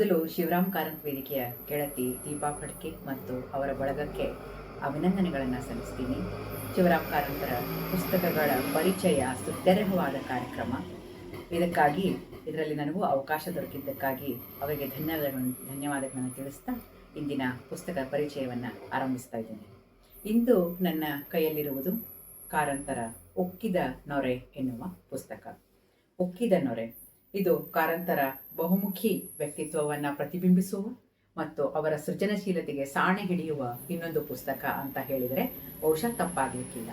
ಮೊದಲು ಶಿವರಾಮ್ ಕಾರಂತ್ ವೇದಿಕೆಯ ಗೆಳತಿ ದೀಪಾ ಫಡ್ಕೆ ಮತ್ತು ಅವರ ಬಳಗಕ್ಕೆ ಅಭಿನಂದನೆಗಳನ್ನು ಸಲ್ಲಿಸ್ತೀನಿ. ಶಿವರಾಮ್ ಕಾರಂತರ ಪುಸ್ತಕಗಳ ಪರಿಚಯ ಸುತ್ತೆರಹವಾದ ಕಾರ್ಯಕ್ರಮ. ಇದಕ್ಕಾಗಿ ಇದರಲ್ಲಿ ನನಗೂ ಅವಕಾಶ ದೊರಕಿದ್ದಕ್ಕಾಗಿ ಅವರಿಗೆ ಧನ್ಯವಾದಗಳನ್ನು ಧನ್ಯವಾದಗಳನ್ನು ತಿಳಿಸ್ತಾ ಇಂದಿನ ಪುಸ್ತಕ ಪರಿಚಯವನ್ನು ಆರಂಭಿಸ್ತಾ ಇದ್ದೇನೆ. ಇಂದು ನನ್ನ ಕೈಯಲ್ಲಿರುವುದು ಕಾರಂತರ ಒಕ್ಕಿದ ನೊರೆ ಎನ್ನುವ ಪುಸ್ತಕ. ಒಕ್ಕಿದ ನೊರೆ. ಇದು ಕಾರಂತರ ಬಹುಮುಖಿ ವ್ಯಕ್ತಿತ್ವವನ್ನು ಪ್ರತಿಬಿಂಬಿಸುವ ಮತ್ತು ಅವರ ಸೃಜನಶೀಲತೆಗೆ ಸಾಣೆ ಹಿಡಿಯುವ ಇನ್ನೊಂದು ಪುಸ್ತಕ ಅಂತ ಹೇಳಿದರೆ ಬಹುಶಃ ತಪ್ಪಾಗಲಿಕ್ಕಿಲ್ಲ.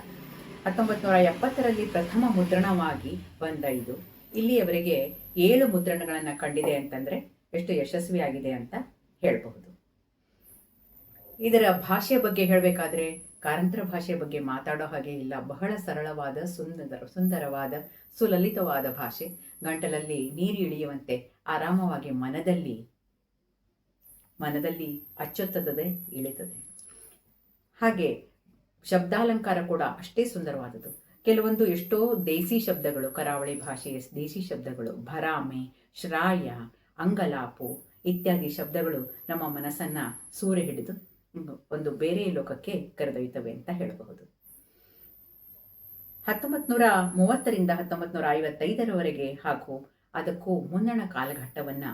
ಹತ್ತೊಂಬತ್ತು ನೂರ ಎಪ್ಪತ್ತರಲ್ಲಿ ಪ್ರಥಮ ಮುದ್ರಣವಾಗಿ ಬಂದ ಇದು. ಇಲ್ಲಿಯವರೆಗೆ ಏಳು ಮುದ್ರಣಗಳನ್ನು ಕಂಡಿದೆ ಅಂತಂದರೆ ಎಷ್ಟು ಯಶಸ್ವಿಯಾಗಿದೆ ಅಂತ ಹೇಳಬಹುದು. ಇದರ ಭಾಷೆಯ ಬಗ್ಗೆ ಹೇಳಬೇಕಾದ್ರೆ ಕಾರಂತರ ಭಾಷೆ ಬಗ್ಗೆ ಮಾತಾಡೋ ಹಾಗೆ ಇಲ್ಲ. ಬಹಳ ಸರಳವಾದ, ಸುಂದರ, ಸುಂದರವಾದ, ಸುಲಲಿತವಾದ ಭಾಷೆ. ಗಂಟಲಲ್ಲಿ ನೀರು ಇಳಿಯುವಂತೆ ಆರಾಮವಾಗಿ ಮನದಲ್ಲಿ ಮನದಲ್ಲಿ ಅಚ್ಚೊತ್ತದೆ, ಇಳಿತದೆ. ಹಾಗೆ ಶಬ್ದಾಲಂಕಾರ ಕೂಡ ಅಷ್ಟೇ ಸುಂದರವಾದದ್ದು. ಕೆಲವೊಂದು ಎಷ್ಟೋ ದೇಸಿ ಶಬ್ದಗಳು, ಕರಾವಳಿ ಭಾಷೆಯ ದೇಸಿ ಶಬ್ದಗಳು, ಭರಾಮೆ, ಶ್ರಾಯ, ಅಂಗಲಾಪು ಇತ್ಯಾದಿ ಶಬ್ದಗಳು ನಮ್ಮ ಮನಸ್ಸನ್ನ ಸೂರೆ ಹಿಡಿದು ಒಂದು ಬೇರೆ ಲೋಕಕ್ಕೆ ಕರೆದೊಯ್ತವೆ ಅಂತ ಹೇಳಬಹುದು. ಹತ್ತೊಂಬತ್ತು ನೂರ ಮೂವತ್ತರಿಂದ ಹತ್ತೊಂಬತ್ತು ನೂರ ಐವತ್ತೈದರವರೆಗೆ ಹಾಗೂ ಅದಕ್ಕೂ ಮುನ್ನಣ ಕಾಲಘಟ್ಟವನ್ನ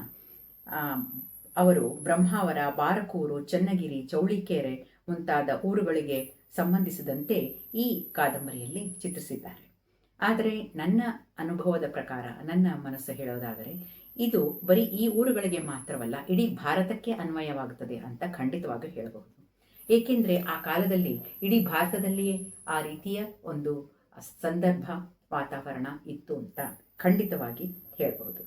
ಅವರು ಬ್ರಹ್ಮಾವರ ಬಾರಕೂರು, ಚನ್ನಗಿರಿ, ಚೌಳಿಕೆರೆ ಮುಂತಾದ ಊರುಗಳಿಗೆ ಸಂಬಂಧಿಸಿದಂತೆ ಈ ಕಾದಂಬರಿಯಲ್ಲಿ ಚಿತ್ರಿಸಿದ್ದಾರೆ. ಆದರೆ ನನ್ನ ಅನುಭವದ ಪ್ರಕಾರ, ನನ್ನ ಮನಸ್ಸು ಹೇಳೋದಾದರೆ, ಇದು ಬರೀ ಈ ಊರುಗಳಿಗೆ ಮಾತ್ರವಲ್ಲ, ಇಡೀ ಭಾರತಕ್ಕೆ ಅನ್ವಯವಾಗುತ್ತದೆ ಅಂತ ಖಂಡಿತವಾಗಿ ಹೇಳಬಹುದು. ಏಕೆಂದರೆ ಆ ಕಾಲದಲ್ಲಿ ಇಡೀ ಭಾರತದಲ್ಲಿಯೇ ಆ ರೀತಿಯ ಒಂದು ಸಂದರ್ಭ ವಾತಾವರಣ ಇತ್ತು ಅಂತ ಖಂಡಿತವಾಗಿ ಹೇಳಬಹುದು.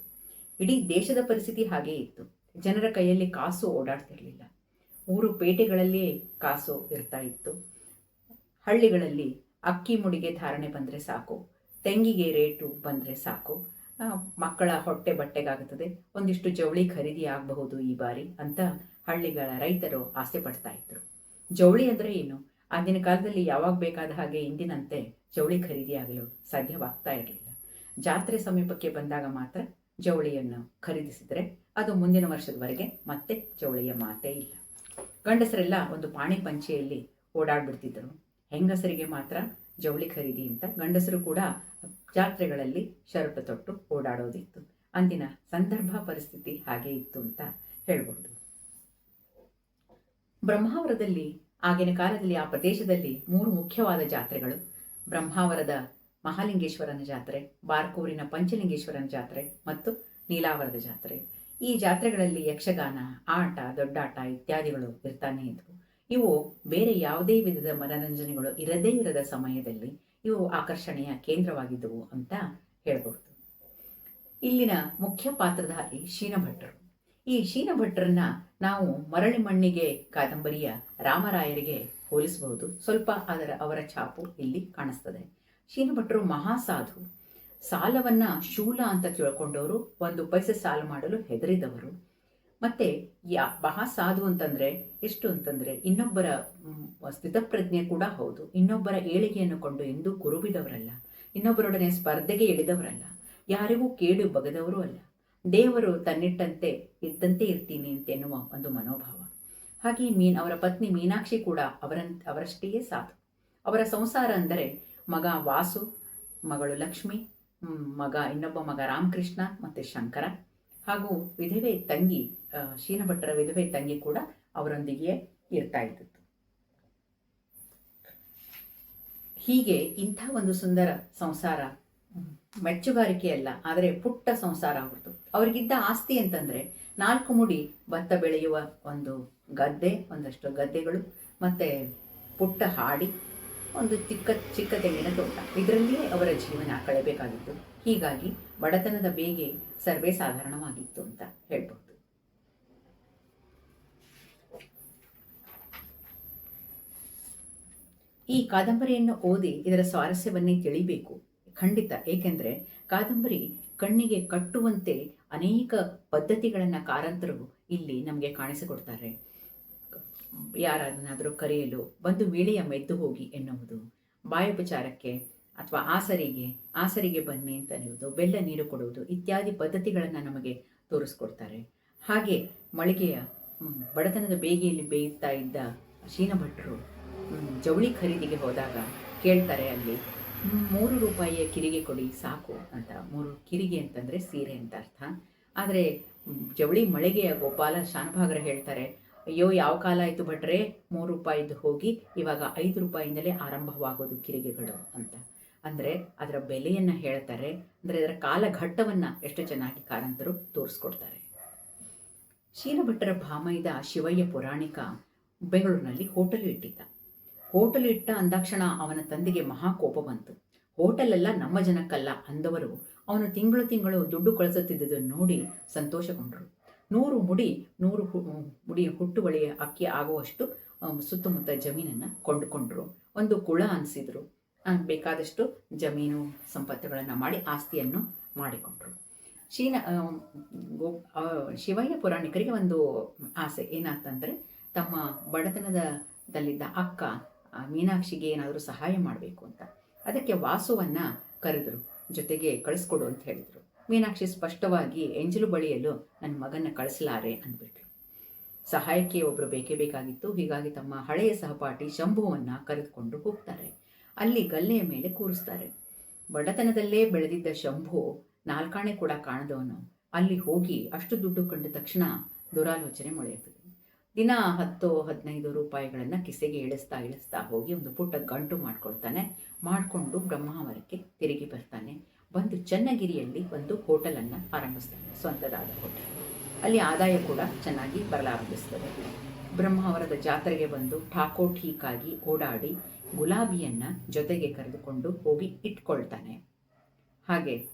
ಇಡೀ ದೇಶದ ಪರಿಸ್ಥಿತಿ ಹಾಗೇ ಇತ್ತು. ಜನರ ಕೈಯಲ್ಲಿ ಕಾಸು ಓಡಾಡ್ತಿರಲಿಲ್ಲ. ಊರು ಪೇಟೆಗಳಲ್ಲಿಯೇ ಕಾಸು ಇರ್ತಾ ಇತ್ತು. ಹಳ್ಳಿಗಳಲ್ಲಿ ಅಕ್ಕಿ ಮುಡಿಗೆ ಧಾರಣೆ ಬಂದರೆ ಸಾಕು, ತೆಂಗಿಗೆ ರೇಟು ಬಂದರೆ ಸಾಕು ಮಕ್ಕಳ ಹೊಟ್ಟೆ ಬಟ್ಟೆಗಾಗುತ್ತದೆ, ಒಂದಿಷ್ಟು ಜವಳಿ ಖರೀದಿ ಆಗಬಹುದು ಈ ಬಾರಿ ಅಂತ ಹಳ್ಳಿಗಳ ರೈತರು ಆಸೆ ಪಡ್ತಾ ಇದ್ರು. ಜವಳಿ ಅಂದರೆ ಏನು? ಆಗಿನ ಕಾಲದಲ್ಲಿ ಯಾವಾಗ ಬೇಕಾದ ಹಾಗೆ ಇಂದಿನಂತೆ ಜವಳಿ ಖರೀದಿ ಆಗಲು ಸಾಧ್ಯವಾಗ್ತಾ ಇರಲಿಲ್ಲ. ಜಾತ್ರೆ ಸಮೀಪಕ್ಕೆ ಬಂದಾಗ ಮಾತ್ರ ಜವಳಿಯನ್ನು ಖರೀದಿಸಿದರೆ ಅದು ಮುಂದಿನ ವರ್ಷದವರೆಗೆ ಮತ್ತೆ ಜವಳಿಯ ಮಾತೇ ಇಲ್ಲ. ಗಂಡಸರೆಲ್ಲ ಒಂದು ಪಾಣಿ ಪಂಚೆಯಲ್ಲಿ ಓಡಾಡ್ಬಿಡ್ತಿದ್ದರು ಹೆಂಗಸರಿಗೆ ಮಾತ್ರ ಜವಳಿ ಖರೀದಿ ಅಂತ ಗಂಡಸರು ಕೂಡ ಜಾತ್ರೆಗಳಲ್ಲಿ ಶರ್ಟ್ ತೊಟ್ಟು ಓಡಾಡೋದಿತ್ತು. ಅಂದಿನ ಸಂದರ್ಭ, ಪರಿಸ್ಥಿತಿ ಹಾಗೆ ಇತ್ತು ಅಂತ ಹೇಳ್ಬಹುದು ಬ್ರಹ್ಮಾವರದಲ್ಲಿ, ಆಗಿನ ಕಾಲದಲ್ಲಿ, ಆ ಪ್ರದೇಶದಲ್ಲಿ ಮೂರು ಮುಖ್ಯವಾದ ಜಾತ್ರೆಗಳು. ಬ್ರಹ್ಮಾವರದ ಮಹಾಲಿಂಗೇಶ್ವರನ ಜಾತ್ರೆ, ಬಾರ್ಕೂರಿನ ಪಂಚಲಿಂಗೇಶ್ವರನ ಜಾತ್ರೆ ಮತ್ತು ನೀಲಾವರದ ಜಾತ್ರೆ. ಈ ಜಾತ್ರೆಗಳಲ್ಲಿ ಯಕ್ಷಗಾನ, ಆಟ, ದೊಡ್ಡಾಟ ಇತ್ಯಾದಿಗಳು ಇರ್ತಾನೆ ಇದ್ವು. ಇವು ಬೇರೆ ಯಾವುದೇ ವಿಧದ ಮನರಂಜನೆಗಳು ಇರದೇ ಇರದ ಸಮಯದಲ್ಲಿ ಇವು ಆಕರ್ಷಣೆಯ ಕೇಂದ್ರವಾಗಿದ್ದವು ಅಂತ ಹೇಳಬಹುದು. ಇಲ್ಲಿನ ಮುಖ್ಯ ಪಾತ್ರಧಾರಿ ಶೀನಭಟ್ರು ಈ ಶೀನಭಟ್ರನ್ನ ನಾವು ಮರಳಿ ಮಣ್ಣಿಗೆ, ಕಾದಂಬರಿಯ ರಾಮರಾಯರಿಗೆ ಹೋಲಿಸಬಹುದು. ಸ್ವಲ್ಪ ಅದರ ಅವರ ಛಾಪು ಇಲ್ಲಿ ಕಾಣಿಸ್ತದೆ. ಶೀನಭಟ್ರು ಮಹಾಸಾಧು. ಸಾಲವನ್ನ ಶೂಲ ಅಂತ ತಿಳ್ಕೊಂಡವರು ಒಂದು ಪೈಸೆ ಸಾಲ ಮಾಡಲು ಹೆದರಿದವರು. ಮತ್ತೆ ಯಾ ಮಹಾಸಾಧು ಅಂತಂದ್ರೆ ಎಷ್ಟು ಅಂತಂದ್ರೆ ಇನ್ನೊಬ್ಬರ ಸ್ಥಿತಪ್ರಜ್ಞೆ ಕೂಡ ಹೌದು. ಇನ್ನೊಬ್ಬರ ಏಳಿಗೆಯನ್ನು ಕೊಂಡು ಎಂದು ಕುರುಬಿದವರಲ್ಲ. ಇನ್ನೊಬ್ಬರೊಡನೆ ಸ್ಪರ್ಧೆಗೆ ಇಳಿದವರಲ್ಲ. ಯಾರಿಗೂ ಕೇಡು ಬಗದವರು ಅಲ್ಲ. ದೇವರು ತನ್ನಿಟ್ಟಂತೆ ಇದ್ದಂತೆ ಇರ್ತೀನಿ ಅಂತ ಎನ್ನುವ ಒಂದು ಮನೋಭಾವ. ಹಾಗೆ ಮೀನ್, ಅವರ ಪತ್ನಿ ಮೀನಾಕ್ಷಿ ಕೂಡ ಅವರನ್ ಅವರಷ್ಟೇ ಸಾಧು. ಅವರ ಸಂಸಾರ ಅಂದರೆ ಮಗ ವಾಸು, ಮಗಳು ಲಕ್ಷ್ಮಿ ಮಗ, ಇನ್ನೊಬ್ಬ ಮಗ ರಾಮಕೃಷ್ಣ ಮತ್ತು ಶಂಕರ. ಹಾಗೂ ವಿಧವೆ ತಂಗಿ ಶೀನಭಟ್ಟರ ವಿಧವೆ ತಂಗಿ ಕೂಡ ಅವರೊಂದಿಗೆ ಇರ್ತಾ ಇದ್ದದ್ದು. ಹೀಗೆ ಇಂಥ ಒಂದು ಸುಂದರ ಸಂಸಾರ ಮೆಚ್ಚುಗಾರಿಕೆಯಲ್ಲ, ಆದರೆ ಪುಟ್ಟ ಸಂಸಾರ ಅವ್ರದ್ದು ಅವರಿಗಿದ್ದ ಆಸ್ತಿ ಅಂತಂದ್ರೆ ನಾಲ್ಕು ಮುಡಿ ಭತ್ತ ಬೆಳೆಯುವ ಒಂದು ಗದ್ದೆ, ಒಂದಷ್ಟು ಗದ್ದೆಗಳು, ಮತ್ತೆ ಪುಟ್ಟ ಹಾಡಿ, ಒಂದು ಚಿಕ್ಕ ಚಿಕ್ಕ ತೆಂಗಿನ ತೋಟ. ಇದರಲ್ಲಿಯೇ ಅವರ ಜೀವನ ಕಳೆಯಬೇಕಾಗಿತ್ತು. ಹೀಗಾಗಿ ಬಡತನದ ಬೇಗೆ ಸರ್ವೇ ಸಾಧಾರಣವಾಗಿತ್ತು ಅಂತ ಹೇಳ್ಬೋದು ಈ ಕಾದಂಬರಿಯನ್ನು ಓದಿ ಇದರ ಸ್ವಾರಸ್ಯವನ್ನೇ ತಿಳಿಬೇಕು. ಖಂಡಿತ. ಏಕೆಂದರೆ ಕಾದಂಬರಿ ಕಣ್ಣಿಗೆ ಕಟ್ಟುವಂತೆ ಅನೇಕ ಪದ್ಧತಿಗಳನ್ನು ಕಾರಂತರು ಇಲ್ಲಿ ನಮಗೆ ಕಾಣಿಸಿಕೊಡ್ತಾರೆ. ಯಾರನ್ನಾದರೂ ಕರೆಯಲು ಬಂದು ವೀಳೆಯ ಮೆದ್ದು ಹೋಗಿ ಎನ್ನುವುದು ಬಾಯೋಪಚಾರಕ್ಕೆ ಅಥವಾ ಆಸರಿಗೆ ಆಸರಿಗೆ ಬನ್ನಿ ಅಂತ ಅನ್ನುವುದು ಬೆಲ್ಲ ನೀರು ಕೊಡುವುದು ಇತ್ಯಾದಿ ಪದ್ಧತಿಗಳನ್ನು ನಮಗೆ ತೋರಿಸ್ಕೊಡ್ತಾರೆ. ಹಾಗೆ ಮಳಿಗೆಯ ಬಡತನದ ಬೇಗೆಯಲ್ಲಿ ಬೇಯುತ್ತಾ ಇದ್ದ ಶೀನಭಟ್ರು ಜವಳಿ ಖರೀದಿಗೆ ಹೋದಾಗ ಕೇಳ್ತಾರೆ ಅಲ್ಲಿ "ಮ್, ಮೂರು ರೂಪಾಯಿಯ ಕಿರಿಗೆ ಕೊಡಿ, ಸಾಕು ಅಂತ. ಮೂರು ಕಿರಿಗೆ ಅಂತಂದರೆ ಸೀರೆ ಅಂತ ಅರ್ಥ. ಆದರೆ ಜವಳಿ ಮಳಿಗೆಯ ಗೋಪಾಲ ಶಾನಭಾಗರ ಹೇಳ್ತಾರೆ, ಅಯ್ಯೋ, ಯಾವ ಕಾಲ ಆಯಿತು ಭಟ್ರೆ? ಮೂರು ರೂಪಾಯಿದ್ದು ಹೋಗಿ ಇವಾಗ ಐದು ರೂಪಾಯಿಂದಲೇ ಆರಂಭವಾಗೋದು ಕಿರಿಗೆಗಳು ಅಂತ. ಅಂದರೆ, ಅದರ ಬೆಲೆಯನ್ನು ಹೇಳ್ತಾರೆ. ಅಂದರೆ, ಅದರ ಕಾಲಘಟ್ಟವನ್ನು ಎಷ್ಟು ಚೆನ್ನಾಗಿ ಕಾರಂತರು ತೋರಿಸ್ಕೊಡ್ತಾರೆ. ಶೀಲಭಟ್ಟರ ಭಾಮೈದ ಶಿವಯ್ಯ ಪುರಾಣಿಕ ಬೆಂಗಳೂರಿನಲ್ಲಿ ಹೋಟೆಲ್ ಇಟ್ಟಿದ್ದ. ಹೋಟೆಲ್ ಇಟ್ಟ ಅಂದಾಕ್ಷಣ ಅವನ ತಂದೆಗೆ ಮಹಾ ಕೋಪ ಬಂತು. ಹೋಟೆಲೆಲ್ಲ ನಮ್ಮ ಜನಕ್ಕಲ್ಲ ಅಂದವರು. ಅವನು ತಿಂಗಳು ತಿಂಗಳು ದುಡ್ಡು ಕಳಿಸುತ್ತಿದ್ದುದನ್ನು ನೋಡಿ ಸಂತೋಷಗೊಂಡರು. ನೂರು ಮುಡಿ, ನೂರು ಹುಟ್ಟು ಹುಟ್ಟುವಳಿಯ ಅಕ್ಕಿ ಆಗುವಷ್ಟು ಸುತ್ತಮುತ್ತ ಜಮೀನನ್ನು ಕೊಂಡುಕೊಂಡರು. ಒಂದು ಕುಳ ಅನಿಸಿದರು. ಬೇಕಾದಷ್ಟು ಜಮೀನು ಸಂಪತ್ತುಗಳನ್ನು ಮಾಡಿ ಆಸ್ತಿಯನ್ನು ಮಾಡಿಕೊಂಡರು. ಶೀನ ಶಿವಯ್ಯ ಪುರಾಣಿಕರಿಗೆ ಒಂದು ಆಸೆ ಏನಂತಂದ್ರೆ ತಮ್ಮ ಬಡತನದಲ್ಲಿದ್ದ ಅಕ್ಕ ಮೀನಾಕ್ಷಿಗೆ ಏನಾದರೂ ಸಹಾಯ ಮಾಡಬೇಕು ಅಂತ. ಅದಕ್ಕೆ ವಾಸುವನ್ನು ಕರೆದರು, ಜೊತೆಗೆ ಕಳಿಸ್ಕೊಡು ಅಂತ ಹೇಳಿದರು. ಮೀನಾಕ್ಷಿ ಸ್ಪಷ್ಟವಾಗಿ ಎಂಜಲು ಬಳಿಯಲು ನನ್ನ ಮಗನ ಕಳಿಸಲಾರೆ ಅಂದ್ಬಿಟ್ರು ಸಹಾಯಕ್ಕೆ ಒಬ್ಬರು ಬೇಕೇ ಬೇಕಾಗಿತ್ತು. ಹೀಗಾಗಿ ತಮ್ಮ ಹಳೆಯ ಸಹಪಾಠಿ ಶಂಭುವನ್ನು ಕರೆದುಕೊಂಡು ಹೋಗ್ತಾರೆ. ಅಲ್ಲಿ ಗಲ್ಲೆಯ ಮೇಲೆ ಕೂರಿಸ್ತಾರೆ. ಬಡತನದಲ್ಲೇ ಬೆಳೆದಿದ್ದ ಶಂಭು ನಾಲ್ಕಾಣೆ ಕೂಡ ಕಾಣದವನು. ಅಲ್ಲಿ ಹೋಗಿ ಅಷ್ಟು ದುಡ್ಡು ಕಂಡ ತಕ್ಷಣ ದುರಾಲೋಚನೆ ಮೊಳೆಯುತ್ತದೆ. ದಿನ ಹತ್ತು ಹದಿನೈದು ರೂಪಾಯಿಗಳನ್ನು ಕಿಸೆಗೆ ಇಳಿಸ್ತಾ ಇಳಿಸ್ತಾ ಹೋಗಿ ಒಂದು ಪುಟ್ಟ ಗಂಟು ಮಾಡ್ಕೊಳ್ತಾನೆ. ಮಾಡಿಕೊಂಡು ಬ್ರಹ್ಮಾವರಕ್ಕೆ ತಿರುಗಿ ಬರ್ತಾನೆ. ಬಂದು ಚನ್ನಗಿರಿಯಲ್ಲಿ ಒಂದು ಹೋಟೆಲನ್ನು ಆರಂಭಿಸ್ತಾನೆ. ಸ್ವಂತದಾದ ಹೋಟೆಲ್. ಅಲ್ಲಿ ಆದಾಯ ಕೂಡ ಚೆನ್ನಾಗಿ ಬರಲಾರಂಭಿಸ್ತದೆ. ಬ್ರಹ್ಮಾವರದ ಜಾತ್ರೆಗೆ ಬಂದು ಠಾಕೋ ಠೀಕಾಗಿ ಓಡಾಡಿ ಗುಲಾಬಿಯನ್ನು ಜೊತೆಗೆ ಕರೆದುಕೊಂಡು ಹೋಗಿ ಇಟ್ಕೊಳ್ತಾನೆ. ಹಾಗೆ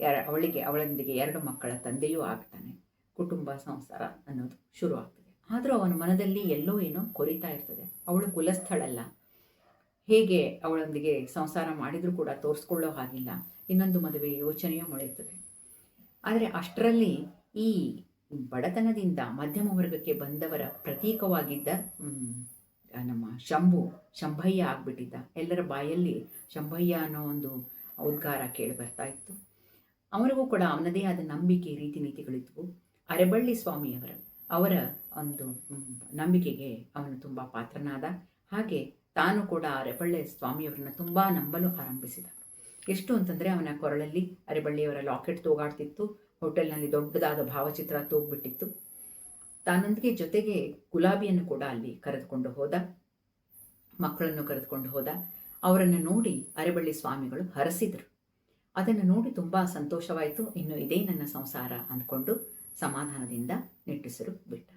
ಯಾರ ಅವಳಿಗೆ ಅವಳೊಂದಿಗೆ ಎರಡು ಮಕ್ಕಳ ತಂದೆಯೂ ಆಗ್ತಾನೆ. ಕುಟುಂಬ, ಸಂಸಾರ ಅನ್ನೋದು ಶುರು ಆಗ್ತದೆ ಆದರೂ ಅವನ ಮನದಲ್ಲಿ ಎಲ್ಲೋ ಏನೋ ಕೊರಿತಾ ಇರ್ತದೆ. ಅವಳು ಕುಲಸ್ಥಳಲ್ಲ. ಹೇಗೆ ಅವಳೊಂದಿಗೆ ಸಂಸಾರ ಮಾಡಿದರೂ ಕೂಡ ತೋರಿಸ್ಕೊಳ್ಳೋ ಹಾಗಿಲ್ಲ. ಇನ್ನೊಂದು ಮದುವೆ ಯೋಚನೆಯೂ ಮೊಳೆಯುತ್ತದೆ. ಆದರೆ ಅಷ್ಟರಲ್ಲಿ ಈ ಬಡತನದಿಂದ ಮಧ್ಯಮ ವರ್ಗಕ್ಕೆ ಬಂದವರ ಪ್ರತೀಕವಾಗಿದ್ದ ನಮ್ಮ ಶಂಭು, ಶಂಭಯ್ಯ ಆಗ್ಬಿಟ್ಟಿದ್ದ. ಎಲ್ಲರ ಬಾಯಲ್ಲಿ ಶಂಭಯ್ಯ ಅನ್ನೋ ಒಂದು ಉದ್ಗಾರ ಕೇಳಿ ಬರ್ತಾ ಇತ್ತು. ಅವರಿಗೂ ಕೂಡ ಅವನದೇ ಆದ ನಂಬಿಕೆ ರೀತಿ ನೀತಿಗಳಿದ್ವು ಅರೆಬಳ್ಳಿ ಸ್ವಾಮಿಯವರ ಅವರ ಒಂದು ನಂಬಿಕೆಗೆ ಅವನು ತುಂಬ ಪಾತ್ರನಾದ. ಹಾಗೆ ತಾನು ಕೂಡ ಅರೆಬಳ್ಳಿ ಸ್ವಾಮಿಯವರನ್ನ ತುಂಬ ನಂಬಲು ಆರಂಭಿಸಿದ. ಎಷ್ಟು ಅಂತಂದರೆ ಅವನ ಕೊರಳಲ್ಲಿ ಅರೆಬಳ್ಳಿಯವರ ಲಾಕೆಟ್ ತೂಗಾಡ್ತಿತ್ತು, ಹೋಟೆಲ್ನಲ್ಲಿ ದೊಡ್ಡದಾದ ಭಾವಚಿತ್ರ ತೂಗ್ಬಿಟ್ಟಿತ್ತು. ತಾನೊಂದಿಗೆ ಜೊತೆಗೆ ಗುಲಾಬಿಯನ್ನು ಕೂಡ ಅಲ್ಲಿ ಕರೆದುಕೊಂಡು ಹೋದ, ಮಕ್ಕಳನ್ನು ಕರೆದುಕೊಂಡು ಹೋದ. ಅವರನ್ನು ನೋಡಿ ಅರೆಬಳ್ಳಿ ಸ್ವಾಮಿಗಳು ಹರಸಿದರು. ಅದನ್ನು ನೋಡಿ ತುಂಬ ಸಂತೋಷವಾಯಿತು. ಇನ್ನು ಇದೇ ನನ್ನ ಸಂಸಾರ ಅಂದ್ಕೊಂಡು ಸಮಾಧಾನದಿಂದ ನಿಟ್ಟುಸಿರು ಬಿಟ್ಟ.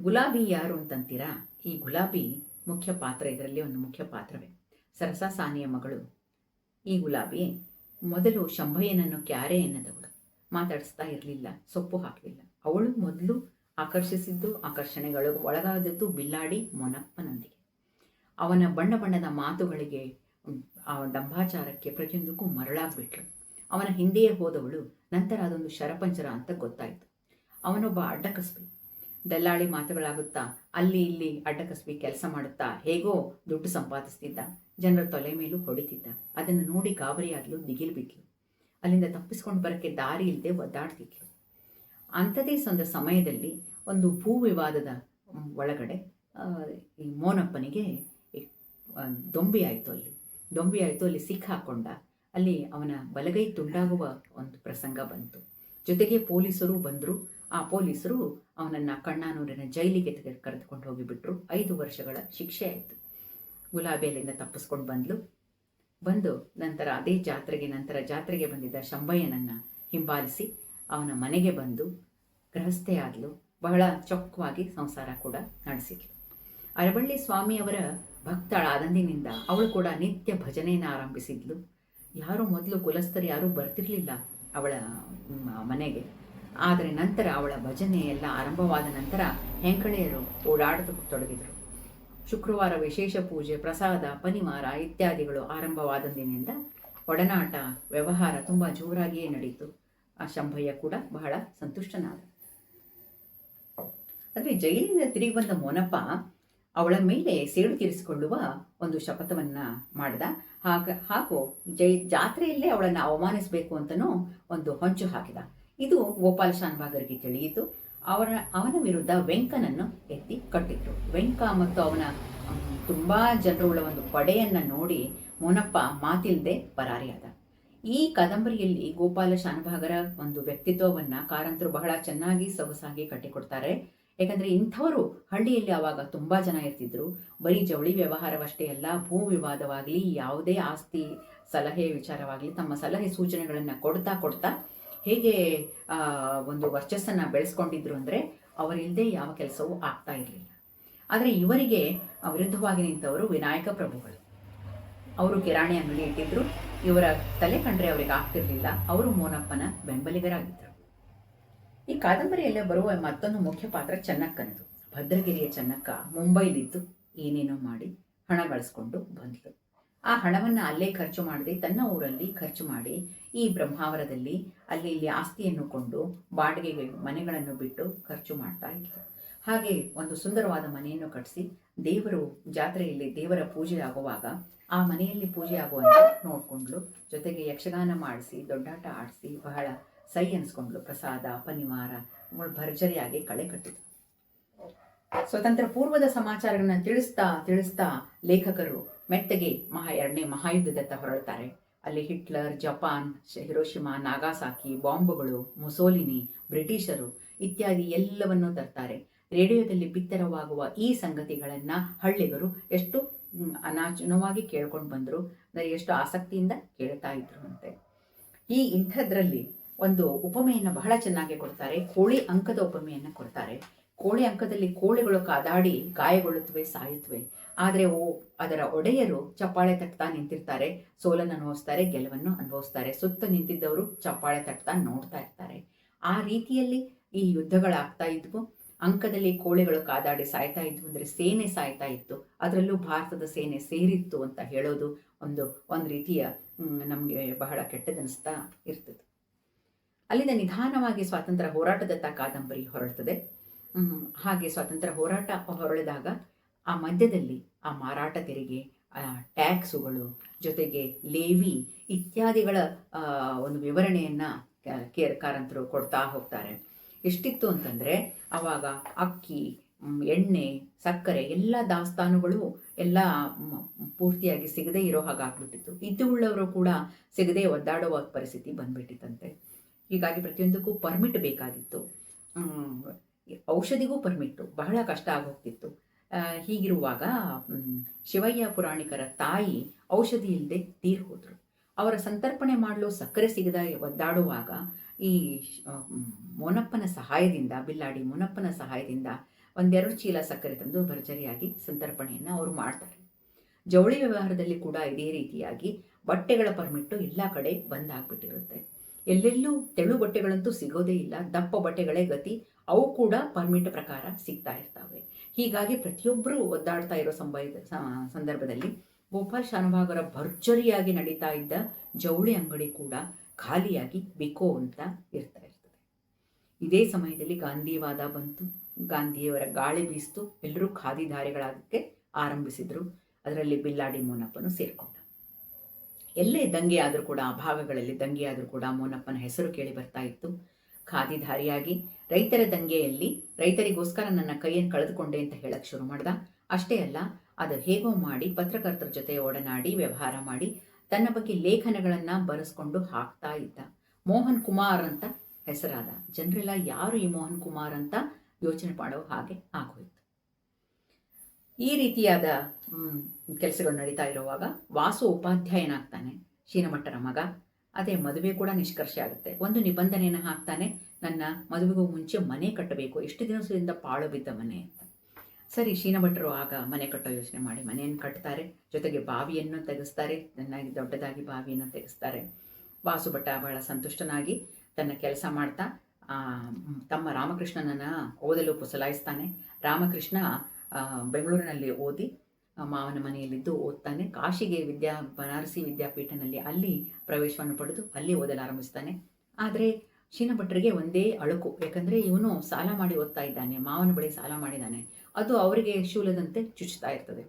ಗುಲಾಬಿ ಯಾರು ಅಂತಂತೀರಾ? ಈ ಗುಲಾಬಿ ಮುಖ್ಯ ಪಾತ್ರ, ಇದರಲ್ಲಿ ಒಂದು ಮುಖ್ಯ ಪಾತ್ರವೇ. ಸರಸಾ ಸಾನಿಯ ಮಗಳು ಈ ಗುಲಾಬಿ ಮೊದಲು ಶಂಭಯ್ಯನನ್ನು ಕ್ಯಾರೆ ಎನ್ನದವಳು. ಮಾತಾಡಿಸ್ತಾ ಇರಲಿಲ್ಲ, ಸೊಪ್ಪು ಹಾಕಲಿಲ್ಲ. ಅವಳು ಮೊದಲು ಆಕರ್ಷಿಸಿದ್ದು, ಆಕರ್ಷಣೆಗಳು ಒಳಗಾದದ್ದು ಬಿಲ್ಲಾಡಿ ಮೊನಪ್ಪನೊಂದಿಗೆ. ಅವನ ಬಣ್ಣ ಬಣ್ಣದ ಮಾತುಗಳಿಗೆ, ಆ ಡಂಭಾಚಾರಕ್ಕೆ ಪ್ರತಿಯೊಂದಕ್ಕೂ ಮರಳಾಗ್ಬಿಟ್ಳು ಅವನ ಹಿಂದೆಯೇ ಹೋದವಳು, ನಂತರ ಅದೊಂದು ಶರಪಂಚರ ಅಂತ ಗೊತ್ತಾಯಿತು. ಅವನೊಬ್ಬ ಅಡ್ಡಕಸ್ಬಿ. ದಲ್ಲಾಳಿ ಮಾತುಗಳಾಗುತ್ತಾ, ಅಲ್ಲಿ ಇಲ್ಲಿ ಅಡ್ಡಕಸ್ಬಿ ಕೆಲಸ ಮಾಡುತ್ತಾ, ಹೇಗೋ ದುಡ್ಡು ಸಂಪಾದಿಸ್ತಿದ್ದ. ಜನರ ತೊಲೆ ಮೇಲೂ ಹೊಡಿತಿದ್ದ. ಅದನ್ನು ನೋಡಿ ಗಾಬರಿಯಾಗಲು ದಿಗಿಲು ಬಿಟ್ಲು ಅಲ್ಲಿಂದ ತಪ್ಪಿಸ್ಕೊಂಡು ಬರೋಕ್ಕೆ ದಾರಿ ಇಲ್ಲದೆ ಒದ್ದಾಡ್ತಿದ್ಲು. ಅಂಥದೇ ಸಂದ ಸಮಯದಲ್ಲಿ ಒಂದು ಭೂ ವಿವಾದದ ಒಳಗಡೆ ಈ ಮೋನಪ್ಪನಿಗೆ ದೊಂಬಿಯಾಯಿತು ಅಲ್ಲಿ. ದೊಂಬಿ ಆಯಿತು, ಅಲ್ಲಿ ಸಿಕ್ಕಾಕೊಂಡ. ಅಲ್ಲಿ ಅವನ ಬಲಗೈ ತುಂಡಾಗುವ ಒಂದು ಪ್ರಸಂಗ ಬಂತು. ಜೊತೆಗೆ ಪೊಲೀಸರು ಬಂದರು. ಆ ಪೊಲೀಸರು ಅವನನ್ನು ಕಣ್ಣಾನೂರಿನ ಜೈಲಿಗೆ ತೆಗೆ ಕರೆದುಕೊಂಡು ಹೋಗಿಬಿಟ್ರು ಐದು ವರ್ಷಗಳ ಶಿಕ್ಷೆ ಆಯಿತು. ಗುಲಾಬಿಯಲ್ಲಿಂದ ತಪ್ಪಿಸ್ಕೊಂಡು ಬಂದ್ಲು. ಬಂದು ನಂತರ ಅದೇ ಜಾತ್ರೆಗೆ, ನಂತರ ಜಾತ್ರೆಗೆ ಬಂದಿದ್ದ ಶಂಬಯ್ಯನನ್ನು ಹಿಂಬಾಲಿಸಿ ಅವನ ಮನೆಗೆ ಬಂದು ಗೃಹಸ್ಥೆಯಾದ್ಲು ಬಹಳ ಚೊಕ್ಕವಾಗಿ ಸಂಸಾರ ಕೂಡ ನಡೆಸಿದ್ಲು. ಅರಬಳ್ಳಿ ಸ್ವಾಮಿಯವರ ಭಕ್ತಳಾದಂದಿನಿಂದ ಅವಳು ಕೂಡ ನಿತ್ಯ ಭಜನೆಯನ್ನು ಆರಂಭಿಸಿದ್ಲು. ಯಾರು ಮೊದಲು ಕುಲಸ್ಥರು ಯಾರೂ ಬರ್ತಿರ್ಲಿಲ್ಲ ಅವಳ ಮನೆಗೆ. ಆದರೆ ನಂತರ ಅವಳ ಭಜನೆ ಎಲ್ಲ ಆರಂಭವಾದ ನಂತರ ಹೆಂಕಳೆಯರು ಓಡಾಡತೊಡಗಿದರು. ಶುಕ್ರವಾರ ವಿಶೇಷ ಪೂಜೆ, ಪ್ರಸಾದ, ಪನಿವಾರ ಇತ್ಯಾದಿಗಳು ಆರಂಭವಾದಂದಿನಿಂದ ಒಡನಾಟ ವ್ಯವಹಾರ ತುಂಬ ಜೋರಾಗಿಯೇ ನಡೆಯಿತು ಆ ಶಂಭಯ್ಯ ಕೂಡ ಬಹಳ ಸಂತುಷ್ಟನಾದ. ಆದರೆ ಜೈಲಿನಿಂದ ತಿರುಗಿ ಬಂದ ಮೋನಪ್ಪ ಅವಳ ಮೇಲೆ ಸೇಡು ತೀರಿಸಿಕೊಳ್ಳುವ ಒಂದು ಶಪಥವನ್ನ ಮಾಡಿದ. ಹಾಗ ಹಾಗೂ ಜೈ, ಜಾತ್ರೆಯಲ್ಲೇ ಅವಳನ್ನು ಅವಮಾನಿಸಬೇಕು ಅಂತಲೂ ಒಂದು ಹೊಂಚು ಹಾಕಿದ. ಇದು ಗೋಪಾಲ ಶಾನ್ಭಾಗರಿಗೆ ತಿಳಿಯಿತು. ಅವರ, ಅವನ ವಿರುದ್ಧ ವೆಂಕನನ್ನು ಎತ್ತಿ ಕಟ್ಟಿದ್ರು. ವೆಂಕ ಮತ್ತು ಅವನ ತುಂಬ ಜನರುಗಳ ಒಂದು ಪಡೆಯನ್ನು ನೋಡಿ ಮೋನಪ್ಪ ಮಾತಿಲ್ದೆ ಪರಾರಿಯಾದ. ಈ ಕಾದಂಬರಿಯಲ್ಲಿ ಗೋಪಾಲ ಶಾನ್ಭಾಗರ ಒಂದು ವ್ಯಕ್ತಿತ್ವವನ್ನ ಕಾರಂತರು ಬಹಳ ಚೆನ್ನಾಗಿ ಸೊಗಸಾಗಿ ಕಟ್ಟಿಕೊಡ್ತಾರೆ. ಯಾಕಂದ್ರೆ ಇಂಥವರು ಹಳ್ಳಿಯಲ್ಲಿ ಆವಾಗ ತುಂಬಾ ಜನ ಇರ್ತಿದ್ರು. ಬರೀ ಜವಳಿ ವ್ಯವಹಾರವಷ್ಟೇ ಅಲ್ಲ, ಭೂ ವಿವಾದವಾಗಲಿ, ಯಾವುದೇ ಆಸ್ತಿ ಸಲಹೆ ವಿಚಾರವಾಗಲಿ ತಮ್ಮ ಸಲಹೆ ಸೂಚನೆಗಳನ್ನು ಕೊಡ್ತಾ ಕೊಡ್ತಾ ಹೇಗೆ ಒಂದು ವರ್ಚಸ್ಸನ್ನು ಬೆಳೆಸ್ಕೊಂಡಿದ್ರು ಅಂದರೆ ಅವರಿಲ್ಲದೆ ಯಾವ ಕೆಲಸವೂ ಆಗ್ತಾ ಇರಲಿಲ್ಲ. ಆದರೆ ಇವರಿಗೆ ವಿರುದ್ಧವಾಗಿ ನಿಂತವರು ವಿನಾಯಕ ಪ್ರಭುಗಳು. ಅವರು ಕಿರಾಣಿ ಅಂಗಡಿ ಇಟ್ಟಿದ್ರು. ಇವರ ತಲೆ ಕಂಡ್ರೆ ಅವರಿಗೆ ಆಗ್ತಿರ್ಲಿಲ್ಲ. ಅವರು ಮೋನಪ್ಪನ ಬೆಂಬಲಿಗರಾಗಿದ್ದರು ಈ ಕಾದಂಬರಿಯಲ್ಲೇ ಬರುವ ಮತ್ತೊಂದು ಮುಖ್ಯ ಪಾತ್ರ ಚೆನ್ನಕ್ಕನದು. ಭದ್ರಗಿರಿಯ ಚೆನ್ನಕ್ಕ ಮುಂಬೈಲಿದ್ದು ಏನೇನೋ ಮಾಡಿ ಹಣ ಗಳಿಸ್ಕೊಂಡು ಬಂದ್ಲು. ಆ ಹಣವನ್ನು ಅಲ್ಲೇ ಖರ್ಚು ಮಾಡದೆ ತನ್ನ ಊರಲ್ಲಿ ಖರ್ಚು ಮಾಡಿ ಈ ಬ್ರಹ್ಮಾವರದಲ್ಲಿ ಅಲ್ಲಿ ಇಲ್ಲಿ ಆಸ್ತಿಯನ್ನು ಕೊಂಡು ಬಾಡಿಗೆಗೆ ಮನೆಗಳನ್ನು ಬಿಟ್ಟು ಖರ್ಚು ಮಾಡ್ತಾ ಇದ್ಲು. ಹಾಗೆ ಒಂದು ಸುಂದರವಾದ ಮನೆಯನ್ನು ಕಟ್ಟಿಸಿ ದೇವರು ಜಾತ್ರೆಯಲ್ಲಿ ದೇವರ ಪೂಜೆ ಆಗುವಾಗ ಆ ಮನೆಯಲ್ಲಿ ಪೂಜೆ ಆಗುವಂತೆ ನೋಡ್ಕೊಂಡ್ಲು ಜೊತೆಗೆ ಯಕ್ಷಗಾನ ಮಾಡಿಸಿ, ದೊಡ್ಡಾಟ ಆಡಿಸಿ ಬಹಳ ಸೈ ಅನ್ಸ್ಕೊಂಡ್ಳು ಪ್ರಸಾದ ಪನಿವಾರ ಭರ್ಜರಿಯಾಗಿ ಕಳೆ ಕಟ್ಟಿತು ಸ್ವತಂತ್ರ ಪೂರ್ವದ ಸಮಾಚಾರಗಳನ್ನು ತಿಳಿಸ್ತಾ ತಿಳಿಸ್ತಾ ಲೇಖಕರು ಮೆತ್ತಗೆ ಮಹಾ ಎರಡನೇ ಮಹಾಯುದ್ಧದತ್ತ ಹೊರಡ್ತಾರೆ ಅಲ್ಲಿ ಹಿಟ್ಲರ್, ಜಪಾನ್ ಹಿರೋಶಿಮಾ, ನಾಗಾಸಾಕಿ, ಬಾಂಬುಗಳು, ಮುಸೋಲಿನಿ, ಬ್ರಿಟಿಷರು ಇತ್ಯಾದಿ ಎಲ್ಲವನ್ನೂ ತರ್ತಾರೆ. ರೇಡಿಯೋದಲ್ಲಿ ಬಿತ್ತರವಾಗುವ ಈ ಸಂಗತಿಗಳನ್ನ ಹಳ್ಳಿಗರು ಎಷ್ಟು ಅನಾಚುನವಾಗಿ ಕೇಳ್ಕೊಂಡು ಬಂದರು ಅಂದರೆ ಎಷ್ಟು ಆಸಕ್ತಿಯಿಂದ ಕೇಳ್ತಾ ಇದ್ರು ಅಂತೆ. ಈ ಇಂಥದ್ರಲ್ಲಿ ಒಂದು ಉಪಮೆಯನ್ನು ಬಹಳ ಚೆನ್ನಾಗಿ ಕೊಡ್ತಾರೆ. ಕೋಳಿ ಅಂಕದ ಉಪಮೆಯನ್ನು ಕೊಡ್ತಾರೆ. ಕೋಳಿ ಅಂಕದಲ್ಲಿ ಕೋಳಿಗಳು ಕಾದಾಡಿ ಗಾಯಗೊಳ್ಳುತ್ತವೆ, ಸಾಯುತ್ತವೆ. ಆದರೆ ಓ, ಅದರ ಒಡೆಯರು ಚಪ್ಪಾಳೆ ತಟ್ತಾ ನಿಂತಿರ್ತಾರೆ. ಸೋಲನ್ನು ಅನುಭವಿಸ್ತಾರೆ, ಗೆಲುವನ್ನು ಅನುಭವಿಸ್ತಾರೆ. ಸುತ್ತ ನಿಂತಿದ್ದವರು ಚಪ್ಪಾಳೆ ತಟ್ತಾ ನೋಡ್ತಾ ಇರ್ತಾರೆ. ಆ ರೀತಿಯಲ್ಲಿ ಈ ಯುದ್ಧಗಳಾಗ್ತಾ ಇದ್ವು. ಅಂಕದಲ್ಲಿ ಕೋಳಿಗಳು ಕಾದಾಡಿ ಸಾಯ್ತಾ ಇದ್ವು. ಅಂದರೆ ಸೇನೆ ಸಾಯ್ತಾ ಇತ್ತು. ಅದರಲ್ಲೂ ಭಾರತದ ಸೇನೆ ಸೇರಿತ್ತು ಅಂತ ಹೇಳೋದು ಒಂದು ಒಂದು ರೀತಿಯ ನಮಗೆ ಬಹಳ ಕೆಟ್ಟದನಿಸ್ತಾ ಇರ್ತದೆ. ಅಲ್ಲಿಂದ ನಿಧಾನವಾಗಿ ಸ್ವಾತಂತ್ರ್ಯ ಹೋರಾಟದತ್ತ ಕಾದಂಬರಿ ಹೊರಡ್ತದೆ ಹಾಗೆ ಸ್ವಾತಂತ್ರ್ಯ ಹೋರಾಟ ಹೊರಳಿದಾಗ ಆ ಮಧ್ಯದಲ್ಲಿ ಆ ಮಾರಾಟ ತೆರಿಗೆ ಟ್ಯಾಕ್ಸುಗಳು ಜೊತೆಗೆ ಲೇವಿ ಇತ್ಯಾದಿಗಳ ಒಂದು ವಿವರಣೆಯನ್ನ ಕೇರ್ಕಾರಂತರು ಕೇರ್ ಕಾರಂತರು ಕೊಡ್ತಾ ಹೋಗ್ತಾರೆ. ಎಷ್ಟಿತ್ತು ಅಂತಂದ್ರೆ ಅವಾಗ ಅಕ್ಕಿ ಎಣ್ಣೆ, ಸಕ್ಕರೆ ಎಲ್ಲ ದಾಸ್ತಾನುಗಳು ಎಲ್ಲ ಪೂರ್ತಿಯಾಗಿ ಸಿಗದೇ ಇರೋ ಹಾಗೆ ಆಗ್ಬಿಟ್ಟಿತ್ತು. ಇದ್ದು ಉಳ್ಳವರು ಕೂಡ ಸಿಗದೆ ಒದ್ದಾಡುವ ಪರಿಸ್ಥಿತಿ ಬಂದ್ಬಿಟ್ಟಿತ್ತಂತೆ. ಹೀಗಾಗಿ ಪ್ರತಿಯೊಂದಕ್ಕೂ ಪರ್ಮಿಟ್ ಬೇಕಾಗಿತ್ತು. ಔಷಧಿಗೂ ಪರ್ಮಿಟ್ಟು ಬಹಳ ಕಷ್ಟ ಆಗೋಗ್ತಿತ್ತು. ಹೀಗಿರುವಾಗ ಶಿವಯ್ಯ ಪುರಾಣಿಕರ ತಾಯಿ ಔಷಧಿ ಇಲ್ಲದೆ ತೀರ್ ಹೋದರು. ಅವರ ಸಂತರ್ಪಣೆ ಮಾಡಲು ಸಕ್ಕರೆ ಸಿಗದ ಒದ್ದಾಡುವಾಗ ಈ ಮೋನಪ್ಪನ ಸಹಾಯದಿಂದ ಬಿಲ್ಲಾಡಿ ಮೋನಪ್ಪನ ಸಹಾಯದಿಂದ ಒಂದೆರಡು ಚೀಲ ಸಕ್ಕರೆ ತಂದು ಭರ್ಜರಿಯಾಗಿ ಸಂತರ್ಪಣೆಯನ್ನು ಅವರು ಮಾಡ್ತಾರೆ. ಜವಳಿ ವ್ಯವಹಾರದಲ್ಲಿ ಕೂಡ ಇದೇ ರೀತಿಯಾಗಿ ಬಟ್ಟೆಗಳ ಪರ್ಮಿಟ್ಟು ಎಲ್ಲ ಕಡೆ ಬಂದಾಗ್ಬಿಟ್ಟಿರುತ್ತೆ ಎಲ್ಲೆಲ್ಲೂ ತೆಳು ಬಟ್ಟೆಗಳಂತೂ ಸಿಗೋದೇ ಇಲ್ಲ, ದಪ್ಪ ಬಟ್ಟೆಗಳೇ ಗತಿ, ಅವು ಕೂಡ ಪರ್ಮಿಟ್ ಪ್ರಕಾರ ಸಿಗ್ತಾ ಇರ್ತವೆ. ಹೀಗಾಗಿ ಪ್ರತಿಯೊಬ್ಬರು ಒದ್ದಾಡ್ತಾ ಇರೋ ಸಂಭ ಸಂದರ್ಭದಲ್ಲಿ ಗೋಪಾಲ್ ಶಾನುಭಾಗರ ಭರ್ಜರಿಯಾಗಿ ನಡೀತಾ ಇದ್ದ ಜವಳಿ ಅಂಗಡಿ ಕೂಡ ಖಾಲಿಯಾಗಿ ಬಿಕೋ ಅಂತ ಇರ್ತಾ ಇರ್ತದೆ. ಇದೇ ಸಮಯದಲ್ಲಿ ಗಾಂಧಿವಾದ ಬಂತು. ಗಾಂಧಿಯವರ ಗಾಳಿ ಬೀಸ್ತು. ಎಲ್ಲರೂ ಖಾದಿಧಾರಿಗಳಾಗಕ್ಕೆ ಆರಂಭಿಸಿದರು. ಅದರಲ್ಲಿ ಬಿಲ್ಲಾಡಿ ಮೋನಪ್ಪನು ಸೇರ್ಕೊಂಡ ಎಲ್ಲೇ ದಂಗೆ ಆದರೂ ಕೂಡ, ಆ ಭಾಗಗಳಲ್ಲಿ ದಂಗೆ ಆದರೂ ಕೂಡ ಮೋನಪ್ಪನ ಹೆಸರು ಕೇಳಿ ಬರ್ತಾ ಇತ್ತು. ಖಾದಿಧಾರಿಯಾಗಿ ರೈತರ ದಂಗೆಯಲ್ಲಿ ರೈತರಿಗೋಸ್ಕರ ನನ್ನ ಕೈಯನ್ನು ಕಳೆದುಕೊಂಡೆ ಅಂತ ಹೇಳಕ್ ಶುರು ಮಾಡ್ದ. ಅಷ್ಟೇ ಅಲ್ಲ, ಅದು ಹೇಗೋ ಮಾಡಿ ಪತ್ರಕರ್ತರ ಜೊತೆ ಒಡನಾಡಿ ವ್ಯವಹಾರ ಮಾಡಿ ತನ್ನ ಬಗ್ಗೆ ಲೇಖನಗಳನ್ನು ಬರೆಸ್ಕೊಂಡು ಹಾಕ್ತಾ ಇದ್ದ. ಮೋಹನ್ ಕುಮಾರ್ ಅಂತ ಹೆಸರಾದ. ಜನರೆಲ್ಲ ಯಾರು ಈ ಮೋಹನ್ ಕುಮಾರ್ ಅಂತ ಯೋಚನೆ ಮಾಡೋ ಹಾಗೆ ಆಗೋಯ್ತು. ಈ ರೀತಿಯಾದ ಕೆಲಸಗಳು ನಡೀತಾ ಇರುವಾಗ ವಾಸು ಉಪಾಧ್ಯಾಯನಾಗ್ತಾನೆ ಶೀನಮಟ್ಟರ ಮಗ. ಅದೇ ಮದುವೆ ಕೂಡ ನಿಷ್ಕರ್ಷ ಆಗುತ್ತೆ. ಒಂದು ನಿಬಂಧನೆಯನ್ನು ಹಾಕ್ತಾನೆ, ನನ್ನ ಮದುವೆಗೂ ಮುಂಚೆ ಮನೆ ಕಟ್ಟಬೇಕು. ಎಷ್ಟು ದಿವಸದಿಂದ ಪಾಳು ಬಿದ್ದ ಮನೆ ಸರಿ ಶೀನಭಟ್ರು ಆಗ ಮನೆ ಕಟ್ಟೋ ಯೋಚನೆ ಮಾಡಿ, ಮನೆಯನ್ನು ಕಟ್ತಾರೆ. ಜೊತೆಗೆ ಬಾವಿಯನ್ನು ತೆಗೆಸ್ತಾರೆ, ಚೆನ್ನಾಗಿ ದೊಡ್ಡದಾಗಿ ಬಾವಿಯನ್ನು ತೆಗೆಸ್ತಾರೆ. ವಾಸು ಭಟ್ಟ ಬಹಳ ಸಂತುಷ್ಟನಾಗಿ ತನ್ನ ಕೆಲಸ ಮಾಡ್ತಾ ತಮ್ಮ ರಾಮಕೃಷ್ಣನನ್ನ ಓದಲು ಪುಸಲಾಯಿಸ್ತಾನೆ. ರಾಮಕೃಷ್ಣ ಬೆಂಗಳೂರಿನಲ್ಲಿ ಓದಿ ಮಾವನ ಮನೆಯಲ್ಲಿದ್ದು ಓದ್ತಾನೆ. ಕಾಶಿಗೆ ವಿದ್ಯಾ, ಬನಾರಸಿ ವಿದ್ಯಾಪೀಠನಲ್ಲಿ ಅಲ್ಲಿ ಪ್ರವೇಶವನ್ನು ಪಡೆದು ಅಲ್ಲಿ ಓದಲು ಆರಂಭಿಸ್ತಾನೆ. ಆದರೆ ಶೀನಭಟ್ರಿಗೆ ಒಂದೇ ಅಳುಕು. ಯಾಕಂದರೆ ಇವನು ಸಾಲ ಮಾಡಿ ಓದ್ತಾ ಇದ್ದಾನೆ, ಮಾವನ ಬಳಿ ಸಾಲ ಮಾಡಿದ್ದಾನೆ ಅದು ಅವರಿಗೆ ಶೂಲದಂತೆ ಚುಚ್ಚುತ್ತಾ ಇರ್ತದೆ.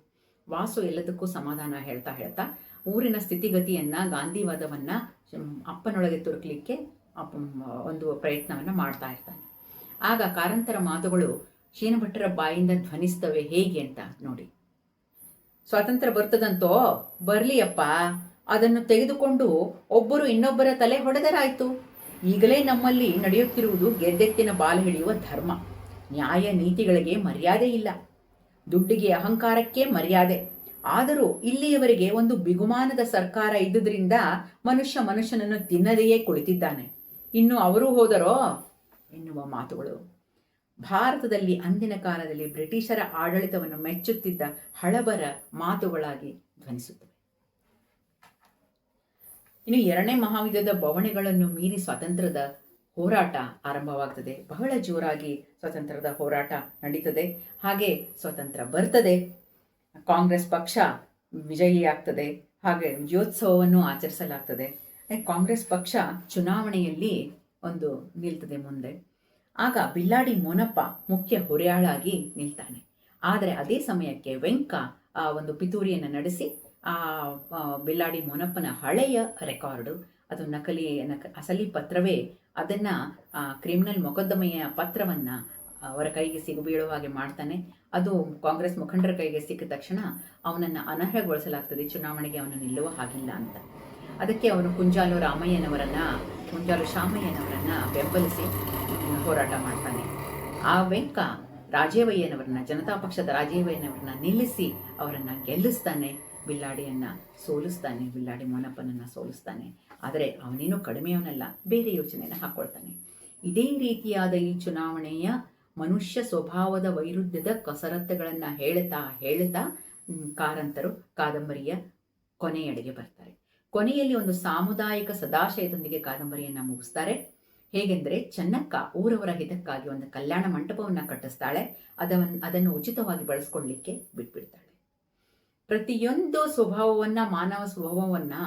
ವಾಸು ಎಲ್ಲದಕ್ಕೂ ಸಮಾಧಾನ ಹೇಳ್ತಾ ಹೇಳ್ತಾ ಊರಿನ ಸ್ಥಿತಿಗತಿಯನ್ನು ಗಾಂಧಿವಾದವನ್ನ ಅಪ್ಪನೊಳಗೆ ತುರುಕಲಿಕ್ಕೆ ಒಂದು ಪ್ರಯತ್ನವನ್ನ ಮಾಡ್ತಾ ಇರ್ತಾನೆ. ಆಗ ಕಾರಂತರ ಮಾತುಗಳು ಶೀನಭಟ್ಟರ ಬಾಯಿಂದ ಧ್ವನಿಸ್ತವೆ ಹೇಗೆ ಅಂತ ನೋಡಿ. ಸ್ವಾತಂತ್ರ್ಯ ಬರ್ತದಂತೋ? ಬರ್ಲಿ ಅಪ್ಪ ಅದನ್ನು ತೆಗೆದುಕೊಂಡು ಒಬ್ಬರು ಇನ್ನೊಬ್ಬರ ತಲೆ ಹೊಡೆದರಾಯ್ತು. ಈಗಲೇ ನಮ್ಮಲ್ಲಿ ನಡೆಯುತ್ತಿರುವುದು ಗೆದ್ದೆತ್ತಿನ ಬಾಲ್ ಹಿಡಿಯುವ ಧರ್ಮ. ನ್ಯಾಯ ನೀತಿಗಳಿಗೆ ಮರ್ಯಾದೆ ಇಲ್ಲ. ದುಡ್ಡಿಗೆ ಅಹಂಕಾರಕ್ಕೆ ಮರ್ಯಾದೆ. ಆದರೂ ಇಲ್ಲಿಯವರೆಗೆ ಒಂದು ಬಿಗುಮಾನದ ಸರ್ಕಾರ ಇದ್ದುದರಿಂದ ಮನುಷ್ಯ ಮನುಷ್ಯನನ್ನು ತಿನ್ನದೆಯೇ ಕುಳಿತಿದ್ದಾನೆ. ಇನ್ನು ಅವರು ಹೋದರೋ? ಎನ್ನುವ ಮಾತುಗಳು. ಭಾರತದಲ್ಲಿ ಅಂದಿನ ಕಾಲದಲ್ಲಿ ಬ್ರಿಟಿಷರ ಆಡಳಿತವನ್ನು ಮೆಚ್ಚುತ್ತಿದ್ದ ಹಳಬರ ಮಾತುಗಳಾಗಿ ಧ್ವನಿಸುತ್ತವೆ. ಇನ್ನು ಎರಡನೇ ಮಹಾಯುದ್ಧದ ಬವಣೆಗಳನ್ನು ಮೀರಿ ಸ್ವಾತಂತ್ರ್ಯದ ಹೋರಾಟ ಆರಂಭವಾಗ್ತದೆ. ಬಹಳ ಜೋರಾಗಿ ಸ್ವಾತಂತ್ರ್ಯದ ಹೋರಾಟ ನಡೀತದೆ. ಹಾಗೆ ಸ್ವಾತಂತ್ರ್ಯ ಬರ್ತದೆ. ಕಾಂಗ್ರೆಸ್ ಪಕ್ಷ ವಿಜಯಿಯಾಗ್ತದೆ. ಹಾಗೆ ವಿಜಯೋತ್ಸವವನ್ನು ಆಚರಿಸಲಾಗ್ತದೆ. ಕಾಂಗ್ರೆಸ್ ಪಕ್ಷ ಚುನಾವಣೆಯಲ್ಲಿ ಒಂದು ನಿಲ್ತದೆ ಮುಂದೆ. ಆಗ ಬಿಲ್ಲಾಡಿ ಮೋನಪ್ಪ ಮುಖ್ಯ ಹೊರೆಯಾಳಾಗಿ ನಿಲ್ತಾನೆ. ಆದರೆ ಅದೇ ಸಮಯಕ್ಕೆ ವೆಂಕ, ಆ, ಒಂದು ಪಿತೂರಿಯನ್ನು ನಡೆಸಿ, ಆ ಬಿಲ್ಲಾಡಿ ಮೋನಪ್ಪನ ಹಳೆಯ ರೆಕಾರ್ಡು, ಅದು ನಕಲಿ, ನಕ, ಅಸಲಿ ಪತ್ರವೇ, ಅದನ್ನು ಕ್ರಿಮಿನಲ್ ಮೊಕದ್ದಮೆಯ ಪತ್ರವನ್ನು ಅವರ ಕೈಗೆ ಸಿಗು ಬೀಳುವ ಹಾಗೆ ಮಾಡ್ತಾನೆ. ಅದು ಕಾಂಗ್ರೆಸ್ ಮುಖಂಡರ ಕೈಗೆ ಸಿಕ್ಕ ತಕ್ಷಣ ಅವನನ್ನು ಅನರ್ಹಗೊಳಿಸಲಾಗ್ತದೆ, ಚುನಾವಣೆಗೆ ಅವನು ನಿಲ್ಲುವ ಹಾಗಿಲ್ಲ ಅಂತ. ಅದಕ್ಕೆ ಅವನು ಕುಂಜಾಲು ರಾಮಯ್ಯನವರನ್ನ, ಕುಂಜಾಲು ಶಾಮಯ್ಯನವರನ್ನ ಬೆಂಬಲಿಸಿ ಹೋರಾಟ ಮಾಡ್ತಾನೆ. ಆ ವೆಂಕ ರಾಜೇವಯ್ಯನವರನ್ನ, ಜನತಾ ಪಕ್ಷದ ರಾಜೇವಯ್ಯನವರನ್ನ ನಿಲ್ಲಿಸಿ ಅವರನ್ನು ಗೆಲ್ಲಿಸ್ತಾನೆ. ಬಿಲ್ಲಾಡಿಯನ್ನ ಸೋಲಿಸ್ತಾನೆ, ಬಿಲ್ಲಾಡಿ ಮೋನಪ್ಪನನ್ನ ಸೋಲಿಸ್ತಾನೆ. ಆದರೆ ಅವನೇನು ಕಡಿಮೆಯವನಲ್ಲ, ಬೇರೆ ಯೋಚನೆಯನ್ನು ಹಾಕ್ಕೊಳ್ತಾನೆ ಇದೇ ರೀತಿಯಾದ ಈ ಚುನಾವಣೆಯ ಮನುಷ್ಯ ಸ್ವಭಾವದ ವೈರುಧ್ಯದ ಕಸರತ್ತುಗಳನ್ನು ಹೇಳ್ತಾ ಹೇಳ್ತಾ ಕಾರಂತರು ಕಾದಂಬರಿಯ ಕೊನೆಯಡೆಗೆ ಬರ್ತಾರೆ. ಕೊನೆಯಲ್ಲಿ ಒಂದು ಸಾಮುದಾಯಿಕ ಸದಾಶಯದೊಂದಿಗೆ ಕಾದಂಬರಿಯನ್ನ ಮುಗಿಸ್ತಾರೆ. ಹೇಗೆಂದರೆ ಚೆನ್ನಕ್ಕ ಊರವರ ಹಿತಕ್ಕಾಗಿ ಒಂದು ಕಲ್ಯಾಣ ಮಂಟಪವನ್ನು ಕಟ್ಟಿಸ್ತಾಳೆ. ಅದವನ್, ಅದನ್ನು ಉಚಿತವಾಗಿ ಬಳಸ್ಕೊಳ್ಳಿಕ್ಕೆ ಬಿಟ್ಬಿಡ್ತಾಳೆ. ಪ್ರತಿಯೊಂದು ಸ್ವಭಾವವನ್ನು, ಮಾನವ ಸ್ವಭಾವವನ್ನು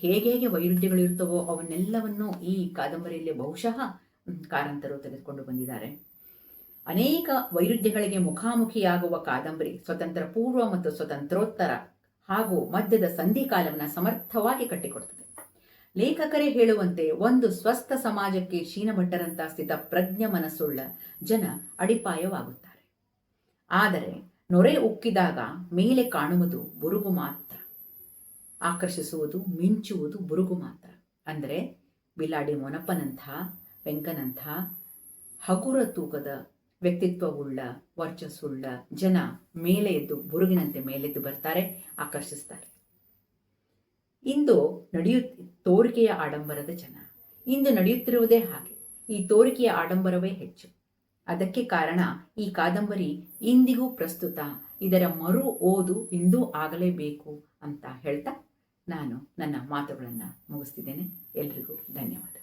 ಹೇಗೆ ಹೇಗೆ ವೈರುಧ್ಯಗಳಿರ್ತವೋ ಅವನ್ನೆಲ್ಲವನ್ನು ಈ ಕಾದಂಬರಿಯಲ್ಲಿ ಬಹುಶಃ ಕಾರಂತರು ತೆಗೆದುಕೊಂಡು ಬಂದಿದ್ದಾರೆ. ಅನೇಕ ವೈರುಧ್ಯಗಳಿಗೆ ಮುಖಾಮುಖಿಯಾಗುವ ಕಾದಂಬರಿ ಸ್ವತಂತ್ರ ಪೂರ್ವ ಮತ್ತು ಸ್ವತಂತ್ರೋತ್ತರ ಹಾಗೂ ಮಧ್ಯದ ಸಂಧಿಕಾಲವನ್ನು ಸಮರ್ಥವಾಗಿ ಕಟ್ಟಿಕೊಡ್ತದೆ. ಲೇಖಕರೇ ಹೇಳುವಂತೆ ಒಂದು ಸ್ವಸ್ಥ ಸಮಾಜಕ್ಕೆ ಶೀನಭಟ್ಟರಂತ ಸ್ಥಿತ ಪ್ರಜ್ಞ ಮನಸ್ಸುಳ್ಳ ಜನ ಅಡಿಪಾಯವಾಗುತ್ತಾರೆ. ಆದರೆ ನೊರೆ ಉಕ್ಕಿದಾಗ ಮೇಲೆ ಕಾಣುವುದು ಬುರುಗು ಮಾತ್ರ. ಆಕರ್ಷಿಸುವುದು, ಮಿಂಚುವುದು ಬುರುಗು ಮಾತ್ರ. ಅಂದರೆ ಬಿಲಾಡಿ ಮೊನಪ್ಪನಂಥ ವೆಂಕನಂಥ, ಹಗುರ ತೂಕದ ವ್ಯಕ್ತಿತ್ವವುಳ್ಳ, ವರ್ಚಸ್ಸುಳ್ಳ ಜನ ಮೇಲೆ ಎದ್ದು ಬುರುಗಿನಂತೆ ಮೇಲೆದ್ದು ಬರ್ತಾರೆ, ಆಕರ್ಷಿಸ್ತಾರೆ. ಇಂದು ನಡೆಯುತ್ತಿ ತೋರಿಕೆಯ ಆಡಂಬರದ ಜನ. ಇಂದು ನಡೆಯುತ್ತಿರುವುದೇ ಹಾಗೆ. ಈ ತೋರಿಕೆಯ ಆಡಂಬರವೇ ಹೆಚ್ಚು. ಅದಕ್ಕೆ ಕಾರಣ ಈ ಕಾದಂಬರಿ ಇಂದಿಗೂ ಪ್ರಸ್ತುತ. ಇದರ ಮರು ಓದು ಇಂದೂ ಆಗಲೇಬೇಕು ಅಂತ ಹೇಳ್ತಾ ನಾನು ನನ್ನ ಮಾತುಗಳನ್ನು ಮುಗಿಸ್ತಿದ್ದೇನೆ. ಎಲ್ರಿಗೂ ಧನ್ಯವಾದಗಳು.